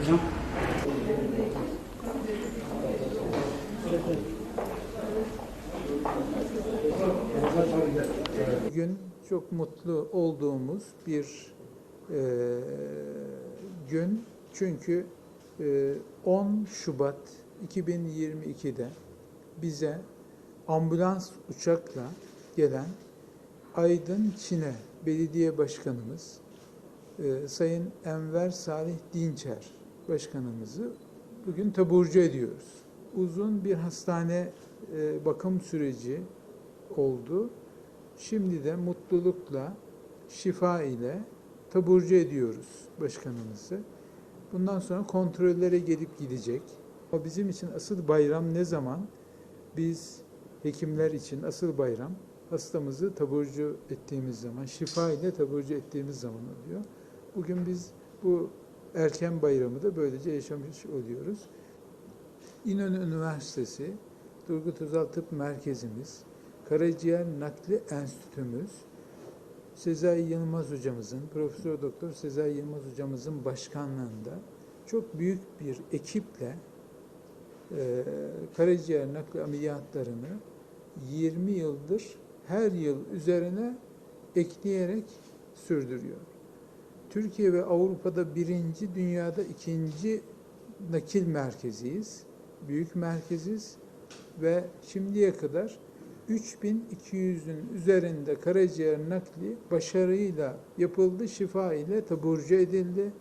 Hocam. Bugün çok mutlu olduğumuz bir e, gün. Çünkü e, 10 Şubat 2022'de bize ambulans uçakla gelen Aydın Çin'e Belediye Başkanımız e, Sayın Enver Salih Dinçer Başkanımızı bugün taburcu ediyoruz. Uzun bir hastane e, bakım süreci oldu. Şimdi de mutlulukla, şifa ile taburcu ediyoruz başkanımızı. Bundan sonra kontrollere gelip gidecek. Ama bizim için asıl bayram ne zaman? Biz hekimler için asıl bayram hastamızı taburcu ettiğimiz zaman, şifa ile taburcu ettiğimiz zaman oluyor. Bugün biz bu erken bayramı da böylece yaşamış oluyoruz. İnönü Üniversitesi, Turgut Özal Tıp Merkezimiz, Karaciğer Nakli Enstitümüz, Sezai Yılmaz hocamızın, Profesör Doktor Sezai Yılmaz hocamızın başkanlığında çok büyük bir ekiple e, karaciğer nakli ameliyatlarını 20 yıldır her yıl üzerine ekleyerek sürdürüyor. Türkiye ve Avrupa'da birinci, dünyada ikinci nakil merkeziyiz. Büyük merkeziz ve şimdiye kadar 3200'ün üzerinde karaciğer nakli başarıyla yapıldı, şifa ile taburcu edildi.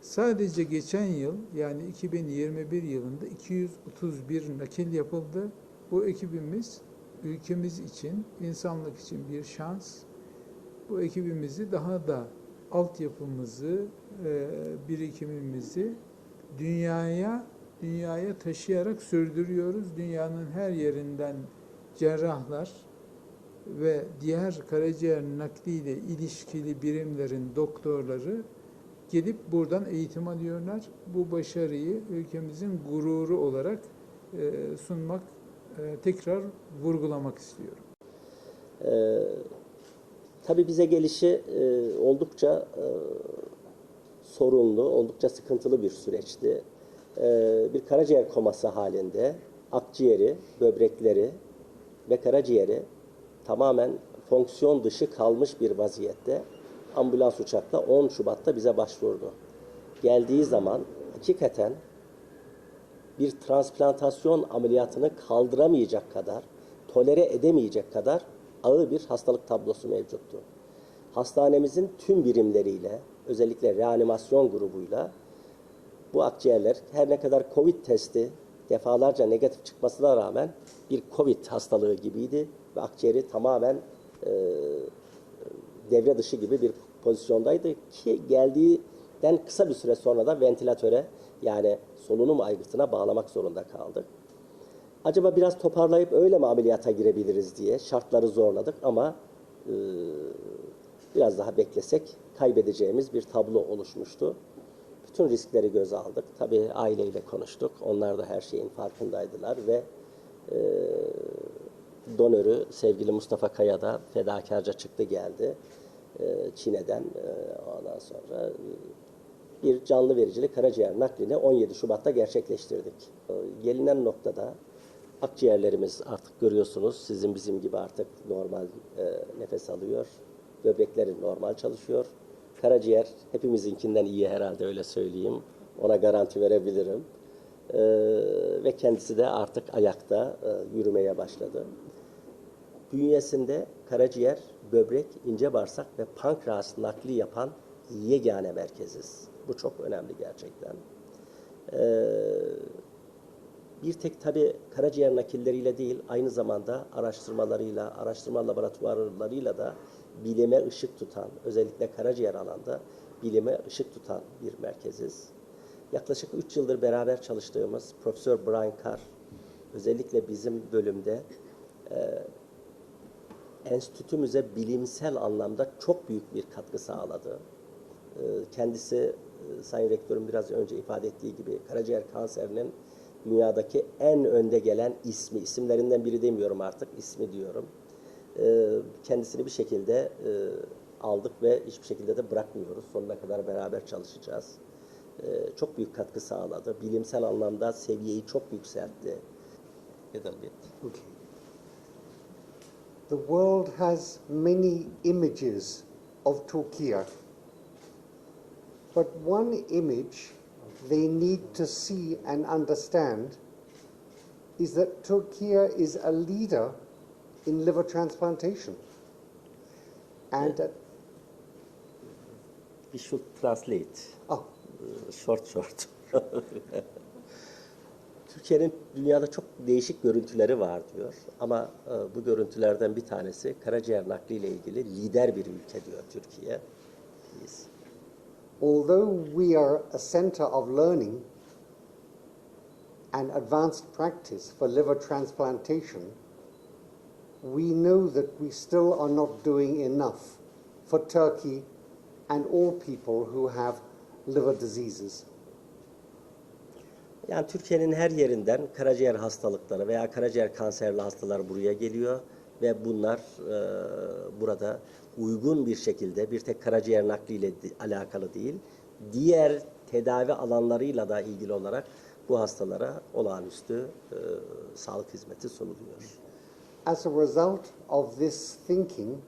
Sadece geçen yıl yani 2021 yılında 231 nakil yapıldı. Bu ekibimiz ülkemiz için, insanlık için bir şans. Bu ekibimizi daha da altyapımızı, e, birikimimizi dünyaya dünyaya taşıyarak sürdürüyoruz. Dünyanın her yerinden cerrahlar ve diğer karaciğer nakliyle ilişkili birimlerin doktorları gelip buradan eğitim alıyorlar. Bu başarıyı ülkemizin gururu olarak e, sunmak, e, tekrar vurgulamak istiyorum. Ee, tabii bize gelişi e, oldukça e, sorunlu, oldukça sıkıntılı bir süreçti. Ee, bir karaciğer koması halinde akciğeri, böbrekleri ve karaciğeri tamamen fonksiyon dışı kalmış bir vaziyette ambulans uçakla 10 Şubat'ta bize başvurdu. Geldiği zaman hakikaten bir transplantasyon ameliyatını kaldıramayacak kadar, tolere edemeyecek kadar ağır bir hastalık tablosu mevcuttu. Hastanemizin tüm birimleriyle, özellikle reanimasyon grubuyla bu akciğerler her ne kadar Covid testi defalarca negatif çıkmasına rağmen bir Covid hastalığı gibiydi ve akciğeri tamamen e, devre dışı gibi bir pozisyondaydı ki geldiğinden kısa bir süre sonra da ventilatöre yani solunum aygıtına bağlamak zorunda kaldık. Acaba biraz toparlayıp öyle mi ameliyata girebiliriz diye şartları zorladık ama e, biraz daha beklesek kaybedeceğimiz bir tablo oluşmuştu. Bütün riskleri göze aldık. Tabii aileyle konuştuk. Onlar da her şeyin farkındaydılar ve e, donörü sevgili Mustafa Kaya da fedakarca çıktı geldi. E, Çin'den e, ondan sonra bir canlı vericili karaciğer naklini 17 Şubat'ta gerçekleştirdik. E, gelinen noktada akciğerlerimiz artık görüyorsunuz sizin bizim gibi artık normal e, nefes alıyor. Böbrekleri normal çalışıyor. Karaciğer hepimizinkinden iyi herhalde öyle söyleyeyim. Ona garanti verebilirim. E, ve kendisi de artık ayakta e, yürümeye başladı. Bünyesinde karaciğer, böbrek, ince bağırsak ve pankreas nakli yapan yegane merkeziz. Bu çok önemli gerçekten. Ee, bir tek tabi karaciğer nakilleriyle değil, aynı zamanda araştırmalarıyla, araştırma laboratuvarlarıyla da bilime ışık tutan, özellikle karaciğer alanda bilime ışık tutan bir merkeziz. Yaklaşık 3 yıldır beraber çalıştığımız Profesör Brian Carr, özellikle bizim bölümde e, enstitümüze bilimsel anlamda çok büyük bir katkı sağladı. Ee, Kendisi e, Sayın Rektörün biraz önce ifade ettiği gibi karaciğer kanserinin dünyadaki en önde gelen ismi, isimlerinden biri demiyorum artık, ismi diyorum. Ee, Kendisini bir şekilde e, aldık ve hiçbir şekilde de bırakmıyoruz. Sonuna kadar beraber çalışacağız. e, çok büyük katkı sağladı. Bilimsel anlamda seviyeyi çok yükseltti. Little bit. Okay. The world has many images of Turkey, but one image they need to see and understand is that Turkey is a leader in liver transplantation. And uh, We should translate. oh, Ee, Short short. Türkiye'nin dünyada çok değişik görüntüleri var diyor. Ama e, bu görüntülerden bir tanesi karaciğer nakliyle ilgili lider bir ülke diyor Türkiye. Biz. Although we are a center of learning and advanced practice for liver transplantation, we know that we still are not doing enough for Turkey and all people who have liver diseases. Yani Türkiye'nin her yerinden karaciğer hastalıkları veya karaciğer kanserli hastalar buraya geliyor ve bunlar e, burada uygun bir şekilde bir tek karaciğer nakliyle alakalı değil, diğer tedavi alanlarıyla da ilgili olarak bu hastalara olağanüstü e, sağlık hizmeti sunuluyor. As a result of this thinking,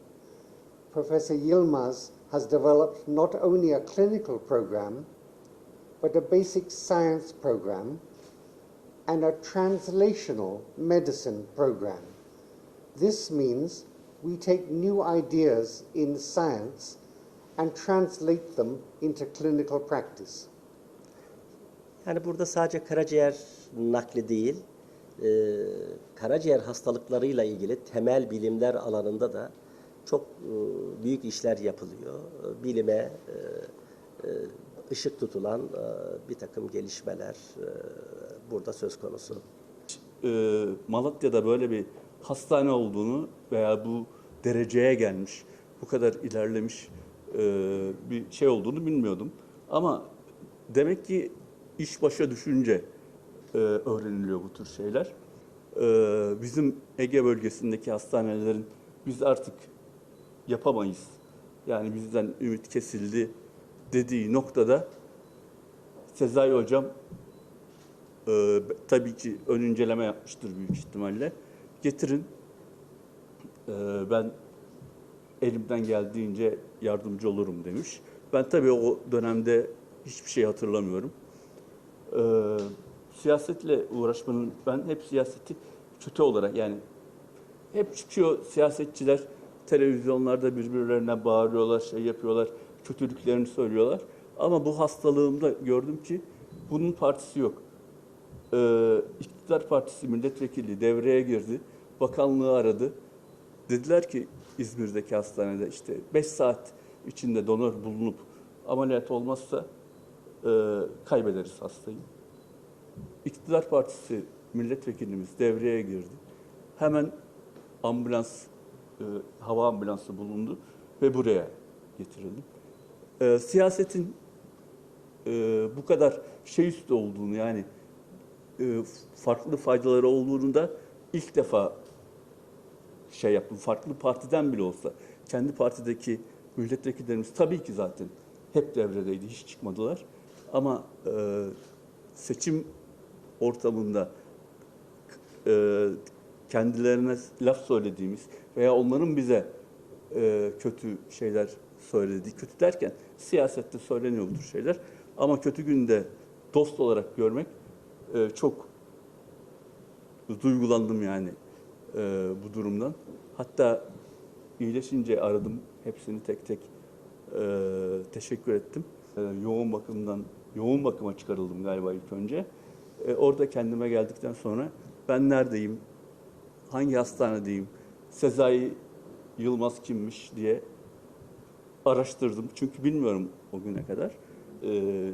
Professor Yilmaz has developed not only a clinical program, but a basic science program and a translational medicine program. This means we take new ideas in science and translate them into clinical practice. Yani burada sadece karaciğer nakli değil, e, karaciğer hastalıklarıyla ilgili temel bilimler alanında da çok e, büyük işler yapılıyor. E, Bilime e, e, ışık tutulan e, bir takım gelişmeler e, burada söz konusu. e, Malatya'da böyle bir hastane olduğunu veya bu dereceye gelmiş, bu kadar ilerlemiş e, bir şey olduğunu bilmiyordum. Ama demek ki iş başa düşünce e, öğreniliyor bu tür şeyler. E, bizim Ege bölgesindeki hastanelerin biz artık yapamayız. Yani bizden ümit kesildi dediği noktada Sezai Hocam ee, tabii ki ön inceleme yapmıştır büyük ihtimalle. Getirin. Ee, ben elimden geldiğince yardımcı olurum demiş. Ben tabii o dönemde hiçbir şey hatırlamıyorum. Ee, siyasetle uğraşmanın ben hep siyaseti kötü olarak yani hep çıkıyor siyasetçiler televizyonlarda birbirlerine bağırıyorlar, şey yapıyorlar, kötülüklerini söylüyorlar. Ama bu hastalığımda gördüm ki bunun partisi yok. Ee, İktidar Partisi milletvekili devreye girdi. Bakanlığı aradı. Dediler ki İzmir'deki hastanede işte 5 saat içinde donör bulunup ameliyat olmazsa e, kaybederiz hastayı. İktidar Partisi milletvekilimiz devreye girdi. Hemen ambulans, e, hava ambulansı bulundu ve buraya getirildi. E, siyasetin e, bu kadar şey üstü olduğunu yani e, farklı faydaları olduğunu da ilk defa şey yaptım. Farklı partiden bile olsa kendi partideki milletvekillerimiz tabii ki zaten hep devredeydi, hiç çıkmadılar. Ama e, seçim ortamında e, kendilerine laf söylediğimiz veya onların bize e, kötü şeyler söylediği, kötü derken siyasette söyleniyor bu şeyler. Ama kötü günde dost olarak görmek e, çok duygulandım yani e, bu durumdan. Hatta iyileşince aradım hepsini tek tek e, teşekkür ettim. E, yoğun bakımdan yoğun bakıma çıkarıldım galiba ilk önce. E, orada kendime geldikten sonra ben neredeyim, hangi hastanedeyim, Sezai Yılmaz kimmiş diye araştırdım. Çünkü bilmiyorum o güne kadar. Ee,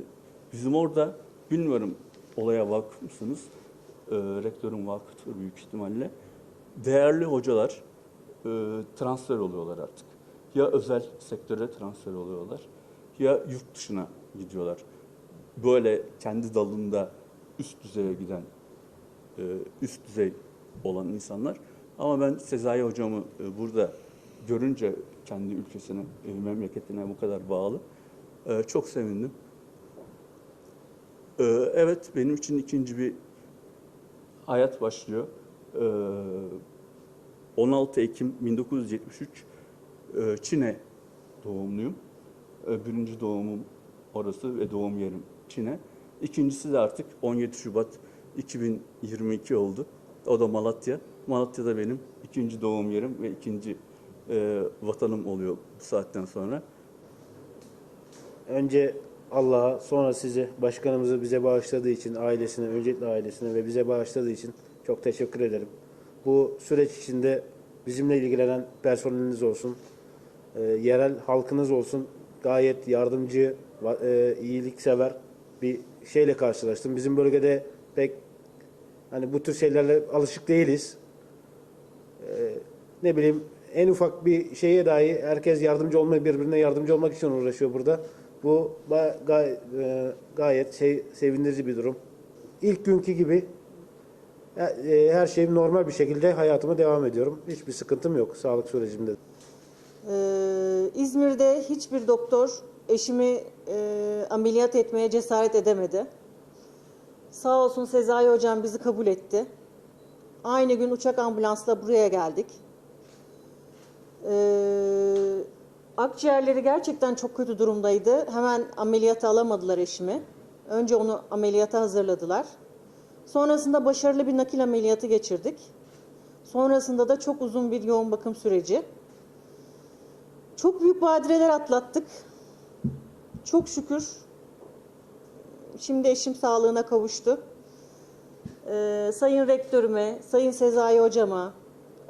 bizim orada bilmiyorum olaya vakıf mısınız? Ee, rektörün vakıftır büyük ihtimalle. Değerli hocalar e, transfer oluyorlar artık. Ya özel sektöre transfer oluyorlar ya yurt dışına gidiyorlar. Böyle kendi dalında üst düzeye giden e, üst düzey olan insanlar. Ama ben Sezai hocamı e, burada görünce kendi ülkesine, e, memleketine bu kadar bağlı e, çok sevindim. Ee, evet, benim için ikinci bir hayat başlıyor. Ee, 16 Ekim 1973 e, Çin'e doğumluyum. Ee, Birinci doğumum orası ve doğum yerim Çin'e. İkincisi de artık 17 Şubat 2022 oldu. O da Malatya. Malatya da benim ikinci doğum yerim ve ikinci e, vatanım oluyor bu saatten sonra. Önce Allah'a, sonra size, başkanımızı bize bağışladığı için, ailesine, öncelikle ailesine ve bize bağışladığı için çok teşekkür ederim. Bu süreç içinde bizimle ilgilenen personeliniz olsun, e, yerel halkınız olsun, gayet yardımcı, e, iyiliksever bir şeyle karşılaştım. Bizim bölgede pek hani bu tür şeylerle alışık değiliz. E, ne bileyim en ufak bir şeye dahi herkes yardımcı olmayı birbirine yardımcı olmak için uğraşıyor burada. Bu gay- e, gayet şey, sevindirici bir durum. İlk günkü gibi e, her şeyim normal bir şekilde hayatıma devam ediyorum. Hiçbir sıkıntım yok sağlık sürecimde. Ee, İzmir'de hiçbir doktor eşimi e, ameliyat etmeye cesaret edemedi. Sağ olsun Sezai Hocam bizi kabul etti. Aynı gün uçak ambulansla buraya geldik. Ee, akciğerleri gerçekten çok kötü durumdaydı. Hemen ameliyata alamadılar eşimi. Önce onu ameliyata hazırladılar. Sonrasında başarılı bir nakil ameliyatı geçirdik. Sonrasında da çok uzun bir yoğun bakım süreci. Çok büyük badireler atlattık. Çok şükür. Şimdi eşim sağlığına kavuştu. Ee, Sayın Rektörüme, Sayın Sezai Hocama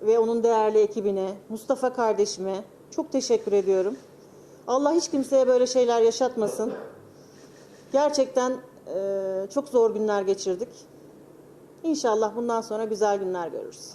ve onun değerli ekibine, Mustafa kardeşime çok teşekkür ediyorum. Allah hiç kimseye böyle şeyler yaşatmasın. Gerçekten e, çok zor günler geçirdik. İnşallah bundan sonra güzel günler görürüz.